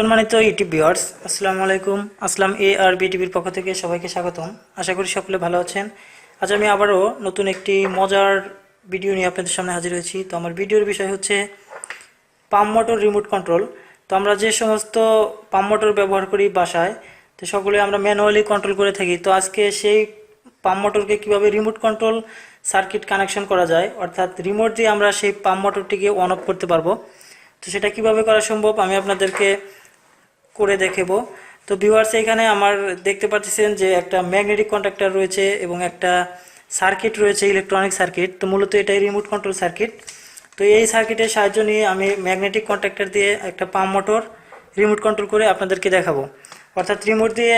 সম্মানিত YouTube viewers আসসালামু আলাইকুম। আসলাম এ আর বি টিভির পক্ষ থেকে সবাইকে স্বাগতম। আশা করি সকলে ভালো আছেন। আজ আমি আবারও নতুন একটি মজার ভিডিও নিয়ে আপনাদের সামনে হাজির হয়েছি। তো আমার ভিডিওর বিষয় হচ্ছে পাম্প মোটর রিমোট কন্ট্রোল তো আমরা যে সমস্ত পাম্প মোটর ব্যবহার করি বাসায়, তো সকলে আমরা ম্যানুয়ালি কন্ট্রোল করে থাকি। তো আজকে সেই পাম্প মোটরকে কীভাবে রিমোট কন্ট্রোল সার্কিট কানেকশন করা যায়, অর্থাৎ রিমোট দিয়ে আমরা সেই পাম্প মোটরটিকে অন অফ করতে পারব, তো সেটা কীভাবে করা সম্ভব আমি আপনাদেরকে করে দেখাবো। তো ভিউয়ার্স এখানে আমার দেখতে পাচ্ছেন যে একটা ম্যাগনেটিক কন্ট্রাক্টর রয়েছে এবং একটা সার্কিট রয়েছে ইলেকট্রনিক সার্কিট তো মূলত এটাই রিমোট কন্ট্রোল সার্কিট তো এই সার্কিটের সাহায্য নিয়ে আমি ম্যাগনেটিক কন্ট্রাক্টর দিয়ে একটা পাম্প মোটর রিমোট কন্ট্রোল করে আপনাদেরকে দেখাবো। অর্থাৎ রিমোট দিয়ে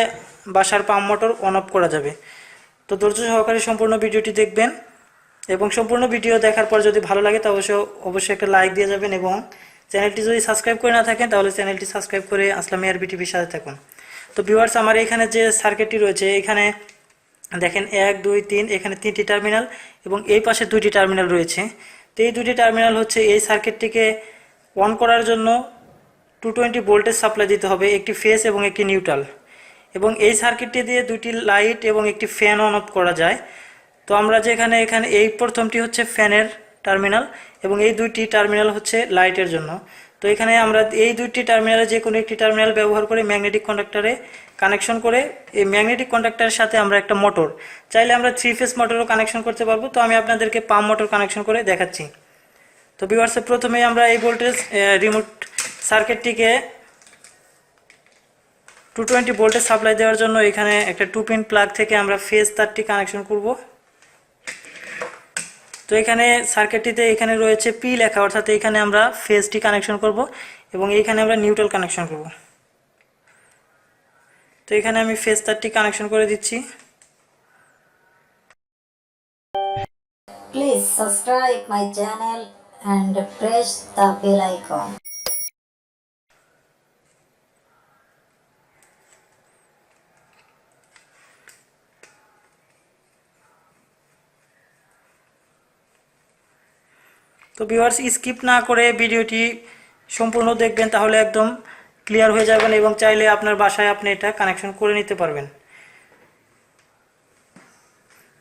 বাসার পাম্প মোটর অন অফ করা যাবে। তো ধৈর্য সহকারে সম্পূর্ণ ভিডিওটি দেখবেন এবং সম্পূর্ণ ভিডিও দেখার পর যদি ভালো লাগে তবে অবশ্য, অবশ্যই একটা লাইক দিয়ে যাবেন এবং চ্যানেলটি যদি সাবস্ক্রাইব করে না থাকেন, তাহলে চ্যানেলটি সাবস্ক্রাইব করে আসলামী আরবি টিভির সাথে থাকুন। তো ভিউয়ার্স আমার এখানে যে সার্কিটটি রয়েছে, এখানে দেখেন এক, দুই, তিন, এখানে তিনটি টার্মিনাল এবং এই পাশে দুইটি টার্মিনাল রয়েছে। তো এই দুটি টার্মিনাল হচ্ছে এই সার্কিটটিকে অন করার জন্য টু টোয়েন্টি ভোল্টেজ সাপ্লাই দিতে হবে, একটি ফেস এবং একটি নিউট্রাল এবং এই সার্কিটটি দিয়ে দুটি লাইট এবং একটি ফ্যান অন অফ করা যায়। তো আমরা যেখানে, এখানে এই প্রথমটি হচ্ছে ফ্যানের টার্মিনাল এবং এই দুইটি টার্মিনাল হচ্ছে লাইটের জন্য। তো এখানে আমরা এই দুইটি টার্মিনালে যে কোনো একটি টার্মিনাল ব্যবহার করে ম্যাগনেটিক কন্ডাক্টারে কানেকশন করে এই ম্যাগনেটিক কন্ডাক্টারের সাথে আমরা একটা মোটর চাইলে আমরা থ্রি ফেস মোটরও কানেকশন করতে পারব। তো আমি আপনাদেরকে পাম্প মোটর কানেকশন করে দেখাচ্ছি। তো বিভার্সে প্রথমে আমরা এই ভোল্টেজ রিমোট সার্কিটটিকে টু টোয়েন্টি ভোল্টেজ সাপ্লাই দেওয়ার জন্য এখানে একটা টু পিন প্লাগ থেকে আমরা ফেজ তারটি কানেকশন করব। তো এখানে সার্কিটটিতে এখানে রয়েছে পি লেখা, অর্থাৎ এখানে আমরা ফেজটি কানেকশন করব এবং এখানে আমরা নিউট্রাল কানেকশন করব তো এখানে আমি ফেজ তারটি কানেকশন করে দিচ্ছি please subscribe my channel and press the bell icon. তো ভিউয়ার্স স্কিপ না করে ভিডিওটি সম্পূর্ণ দেখবেন, তাহলে একদম ক্লিয়ার হয়ে যাবেন এবং চাইলে আপনার বাসায় আপনি এটা কানেকশন করে নিতে পারবেন।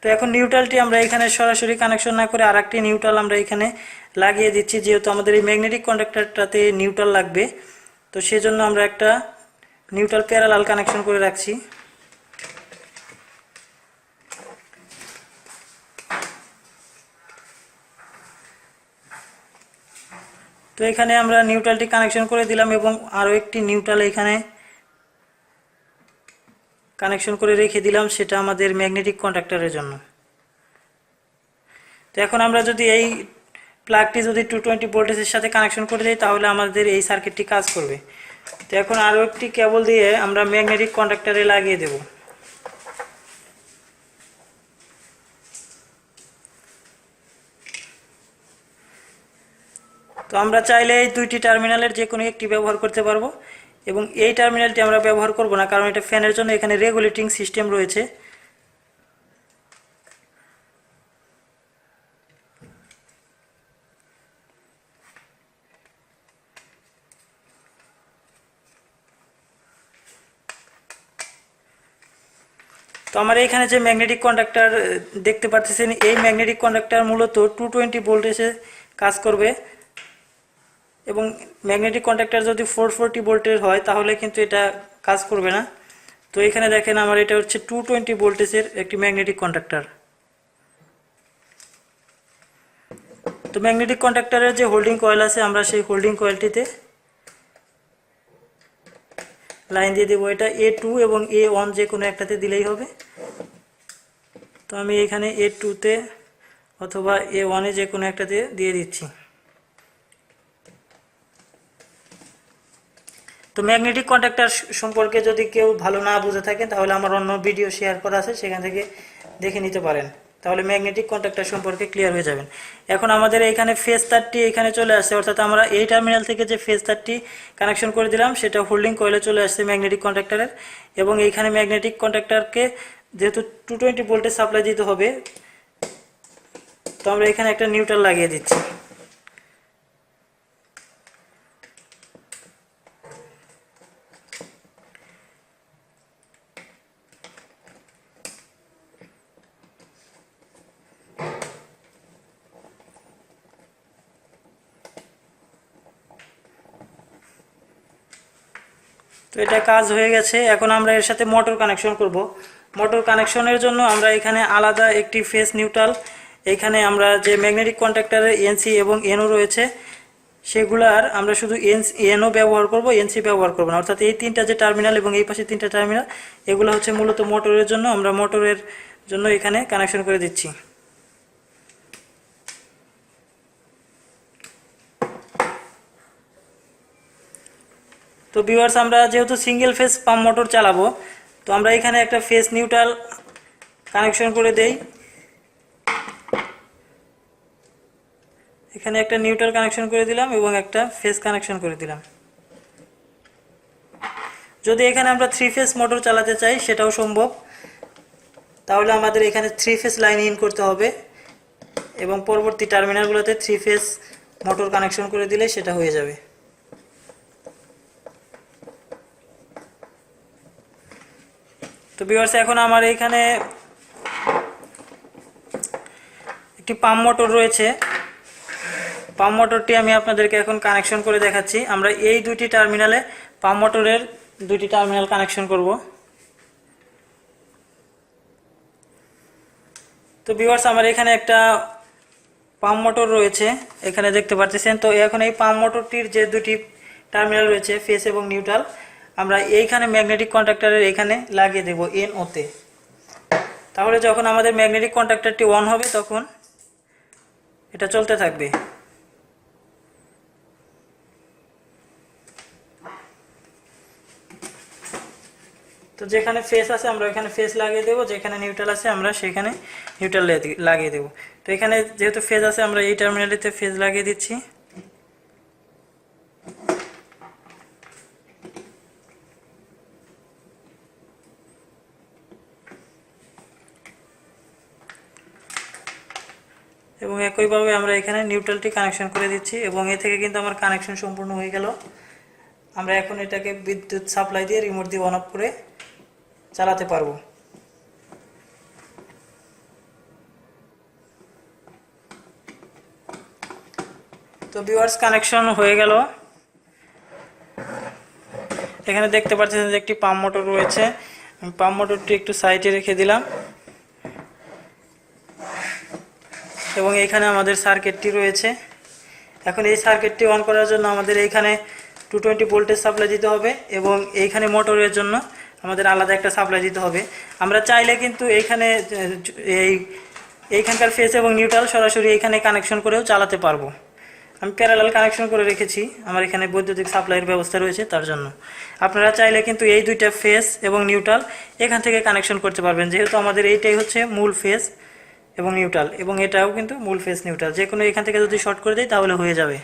তো এখন নিউট্রালটি আমরা এখানে সরাসরি কানেকশন না করে আরেকটি নিউট্রাল আমরা এখানে লাগিয়ে দিচ্ছি, যেহেতু আমাদের এই ম্যাগনেটিক কন্ডাক্টরটাতে নিউট্রাল লাগবে। তো সেজন্য আমরা একটা নিউট্রাল প্যারালাল কানেকশন করে রাখছি। তো এখানে আমরা নিউট্রালটি কানেকশন করে দিলাম এবং আরও একটি নিউট্রাল এখানে কানেকশন করে রেখে দিলাম, সেটা আমাদের ম্যাগনেটিক কন্ডাক্টরের জন্য। তো এখন আমরা যদি এই প্লাগটি যদি টু টোয়েন্টি ভোল্টেজের সাথে কানেকশন করে দিই, তাহলে আমাদের এই সার্কিটটি কাজ করবে। তো এখন আরও একটি কেবল দিয়ে আমরা ম্যাগনেটিক কন্ডাক্টরে লাগিয়ে দেব। তো আমরা চাইলে এই দুইটি টার্মিনালের যে কোনো একটি ব্যবহার করতে পারব এবং এই টার্মিনালটি আমরা ব্যবহার করব না, কারণ এটা ফ্যানের জন্য এখানে রেগুলেটিং সিস্টেম রয়েছে। তো আমার এখানে যে ম্যাগনেটিক কন্ডাক্টর দেখতে পাচ্ছেন এই ম্যাগনেটিক কন্ডাক্টর মূলত টু টোয়েন্টি ভোল্টেজে কাজ করবে। এবং ম্যাগনেটিক কন্ট্যাক্টর যদি ফোর ফোরটি ভোল্টের হয়, তাহলে কিন্তু এটা কাজ করবে না। তো এখানে দেখেন আমার এটা হচ্ছে টু টোয়েন্টি ভোল্টেজের একটি ম্যাগনেটিক কন্ট্যাক্টর তো ম্যাগনেটিক কন্ট্যাক্টরের যে হোল্ডিং কয়েল আছে, আমরা সেই হোল্ডিং কয়েলটিতে লাইন দিয়ে দেবো। এটা এ টু এবং এ ওয়ান যে কোনো একটাতে দিলেই হবে। তো আমি এখানে এ টুতে অথবা এ ওয়ানে যে কোনো একটাতে দিয়ে দিচ্ছি। তো ম্যাগনেটিক কন্ট্যাক্টর সম্পর্কে যদি কেউ ভালো না বুঝে থাকেন, তাহলে আমার অন্য ভিডিও শেয়ার করা আছে, সেখান থেকে দেখে নিতে পারেন। তাহলে ম্যাগনেটিক কন্ট্যাক্টর সম্পর্কে ক্লিয়ার হয়ে যাবেন। এখন আমাদের এখানে ফেস তারটি এখানে চলে আসছে, অর্থাৎ আমরা এই টার্মিনাল থেকে যে ফেস তারটি কানেকশন করে দিলাম, সেটা হোল্ডিং কয়েলে চলে আসছে ম্যাগনেটিক কন্ট্যাক্টরের এবং এইখানে ম্যাগনেটিক কন্ট্যাক্টরকে যেহেতু টু টোয়েন্টি ভোল্টেজ সাপ্লাই দিতে হবে, তো আমরা এখানে একটা নিউট্রাল লাগিয়ে দিচ্ছি। তো এটা কাজ হয়ে গেছে। এখন আমরা এর সাথে মোটর কানেকশন করব। মোটর কানেকশনের জন্য আমরা এখানে আলাদা একটি ফেস নিউট্রাল এখানে আমরা যে ম্যাগনেটিক কন্ট্যাক্টরের এনসি এবং এনও রয়েছে, সেগুলার আমরা শুধু এন এনও ব্যবহার করব এনসি ব্যবহার করব না। অর্থাৎ এই তিনটা যে টার্মিনাল এবং এই পাশে তিনটা টার্মিনাল এগুলো হচ্ছে মূলত মোটরের জন্য। আমরা মোটরের জন্য এখানে কানেকশন করে দিচ্ছি। তো ভিউয়ার্স আমরা যেহেতু সিঙ্গেল ফেস পাম্প মোটর চালাবো, তো আমরা এখানে একটা ফেস নিউট্রাল কানেকশন করে দেই। এখানে একটা নিউট্রাল কানেকশন করে দিলাম এবং একটা ফেস কানেকশন করে দিলাম। যদি এখানে আমরা থ্রি ফেস মোটর চালাতে চাই, সেটাও সম্ভব। তাহলে আমাদের এখানে থ্রি ফেস লাইন ইন করতে হবে এবং পরবর্তী টার্মিনালগুলোতে থ্রি ফেস মোটর কানেকশন করে দিলে সেটা হয়ে যাবে। তো বিভার্স এখন আমার এইখানে একটি পাম্প মোটর রয়েছে। পাম্প মোটরটি আমি আপনাদেরকে এখন কানেকশন করে দেখাচ্ছি। আমরা এই দুটি টার্মিনালে পাম্প মোটরের দুটি টার্মিনাল কানেকশন করব। তো বিভার্স আমার এখানে একটা পাম্প মোটর রয়েছে, এখানে দেখতে পাচ্ছেন তো এখন এই পাম্প মোটরটির যে দুটি টার্মিনাল রয়েছে ফেস এবং নিউট্রাল আমরা এইখানে ম্যাগনেটিক কন্ট্রাক্টরের এখানে লাগিয়ে দেব এন ওতে তাহলে যখন আমাদের ম্যাগনেটিক কন্ট্রাক্টরটি অন হবে, তখন এটা চলতে থাকবে। তো যেখানে ফেস আছে, আমরা ওইখানে ফেস লাগিয়ে দেবো। যেখানে নিউট্রাল আছে, আমরা সেখানে নিউট্রাল লাগিয়ে দেবো। তো এখানে যেহেতু ফেজ আছে, আমরা এই টার্মিনালিতে ফেজ লাগিয়ে দিচ্ছি। এবং একইভাবে আমরা এখানে নিউট্রালটি কানেকশন করে দিচ্ছি এবং এ থেকে কিন্তু আমার কানেকশন সম্পূর্ণ হয়ে গেল। আমরা এখন এটাকে বিদ্যুৎ সাপ্লাই দিয়ে রিমোট দিয়ে অন অফ করে চালাতে পারব। তো ভিউয়ার্স কানেকশন হয়ে গেল। এখানে দেখতে পাচ্ছেন যে একটি পাম্প মোটর রয়েছে। পাম্প মোটরটি একটু সাইডে রেখে দিলাম। এবং এখানে আমাদের সার্কিটটি রয়েছে। এখন এই সার্কিটটি অন করার জন্য আমাদের এইখানে টু টোয়েন্টি ভোল্টেজ সাপ্লাই দিতে হবে এবং এইখানে মোটরের জন্য আমাদের আলাদা একটা সাপ্লাই দিতে হবে। আমরা চাইলে কিন্তু এইখানে এই, এইখানকার ফেস এবং নিউট্রাল সরাসরি এইখানে কানেকশন করেও চালাতে পারব। আমি প্যারালাল কানেকশন করে রেখেছি, আমার এখানে বৈদ্যুতিক সাপ্লাইয়ের ব্যবস্থা রয়েছে তার জন্য। আপনারা চাইলে কিন্তু এই দুইটা ফেস এবং নিউট্রাল এখান থেকে কানেকশন করতে পারবেন, যেহেতু আমাদের এইটাই হচ্ছে মূল ফেস এবং নিউট্রাল এবং এটাও কিন্তু মূল ফেস নিউট্রাল যে কোনো এখান থেকে যদি শর্ট করে দিই, তাহলে হয়ে যাবে।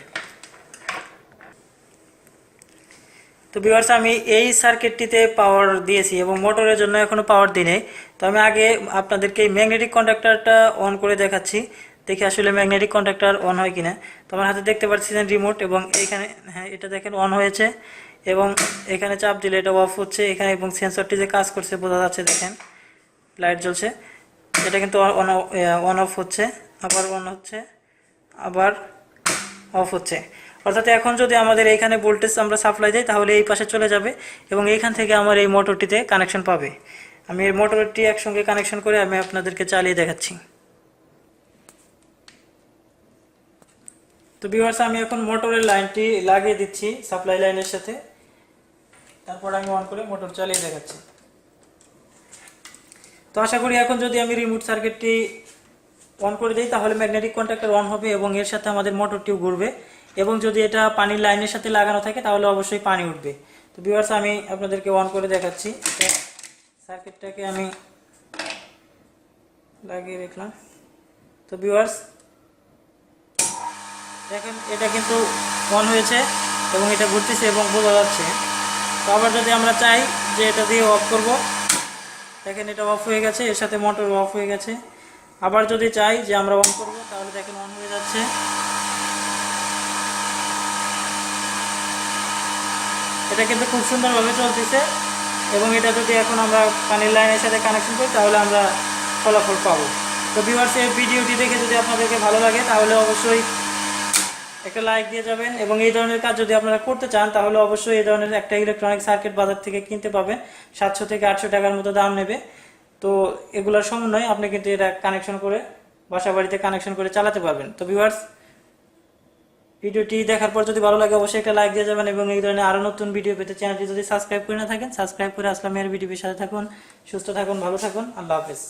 তো ভিউয়ার্স আমি এই সার্কিটটিতে পাওয়ার দিয়েছি, এবং মোটরের জন্য এখনও পাওয়ার দিই নেই তো আমি আগে আপনাদেরকে এই ম্যাগনেটিক কন্ট্রাক্টরটা অন করে দেখাচ্ছি। দেখি আসলে ম্যাগনেটিক কন্ট্রাক্টর অন হয় কিনা। তো আমার হাতে দেখতে পাচ্ছেন রিমোট এবং এইখানে হ্যাঁ এটা দেখেন অন হয়েছে, এবং এখানে চাপ দিলে এটা অফ হচ্ছে। এখানে এবং সেন্সরটি যে কাজ করছে, বোঝা যাচ্ছে, দেখেন। লাইট জ্বলছে। এটা কিন্তু অন অন অফ হচ্ছে, আবার অন হচ্ছে, আবার অফ হচ্ছে। অর্থাৎ এখন যদি আমাদের এইখানে ভোল্টেজ আমরা সাপ্লাই দিই, তাহলে এই পাশে চলে যাবে এবং এইখান থেকে আমার এই মোটরটিতে কানেকশন পাবে। আমি এই মোটরটি একসঙ্গে কানেকশন করে আমি আপনাদেরকে চালিয়ে দেখাচ্ছি। তো ভিউয়ার্স আমি এখন মোটরের লাইনটি লাগিয়ে দিচ্ছি সাপ্লাই লাইনের সাথে। তারপর আমি অন করে মোটর চালিয়ে দেখাচ্ছি। তো আশা করি এখন যদি আমি রিমোট সার্কিটটি অন করে দিই, তাহলে ম্যাগনেটিক কন্ট্যাক্টর অন হবে এবং এর সাথে আমাদের মোটরটিও ঘুরবে এবং যদি এটা পানির লাইনের সাথে লাগানো থাকে, তাহলে অবশ্যই পানি উঠবে। তো ভিউয়ার্স আমি আপনাদেরকে অন করে দেখাচ্ছি। সার্কিটটাকে আমি লাগিয়ে রাখলাম। তো ভিউয়ার্স দেখেন, এটা কিন্তু অন হয়েছে এবং এটা ঘুরতেছে এবং বোঝা যাচ্ছে। তো আবার যদি আমরা চাই যে এটা দিয়ে অফ করব দেখেন এটা অফ হয়ে গেছে, এর সাথে মোটর অফ হয়ে গেছে। আবার যদি চাই যে আমরা অন করব, তাহলে দেখেন অন হয়ে যাচ্ছে। এটা কিন্তু খুব সুন্দরভাবে চলতেছে এবং এটা যদি এখন আমরা পানির লাইনের সাথে কানেকশন করি, তাহলে আমরা ফলাফল পাবো। তো ভিউয়ার্স এই ভিডিওটি দেখে যদি আপনাদেরকে ভালো লাগে, তাহলে অবশ্যই একটা লাইক দিয়ে যাবেন এবং এই ধরনের কাজ যদি আপনারা করতে চান, তাহলে অবশ্যই এই ধরনের একটা ইলেকট্রনিক সার্কিট বাজার থেকে কিনতে পাবেন। সাতশো থেকে আটশো টাকার মতো দাম নেবে। তো এগুলোর সমন্বয়ে আপনি কিন্তু এটা কানেকশন করে বাসা বাড়িতে কানেকশন করে চালাতে পারবেন। তো ভিউয়ার্স ভিডিওটি দেখার পর যদি ভালো লাগে, অবশ্যই একটা লাইক দিয়ে যাবেন এবং এই ধরনের আরও নতুন ভিডিও পেতে চ্যানেলটি যদি সাবস্ক্রাইব করে না থাকেন সাবস্ক্রাইব করে আসলামের ভিডিওর সাথে থাকুন। সুস্থ থাকুন, ভালো থাকুন। আল্লাহ হাফেজ।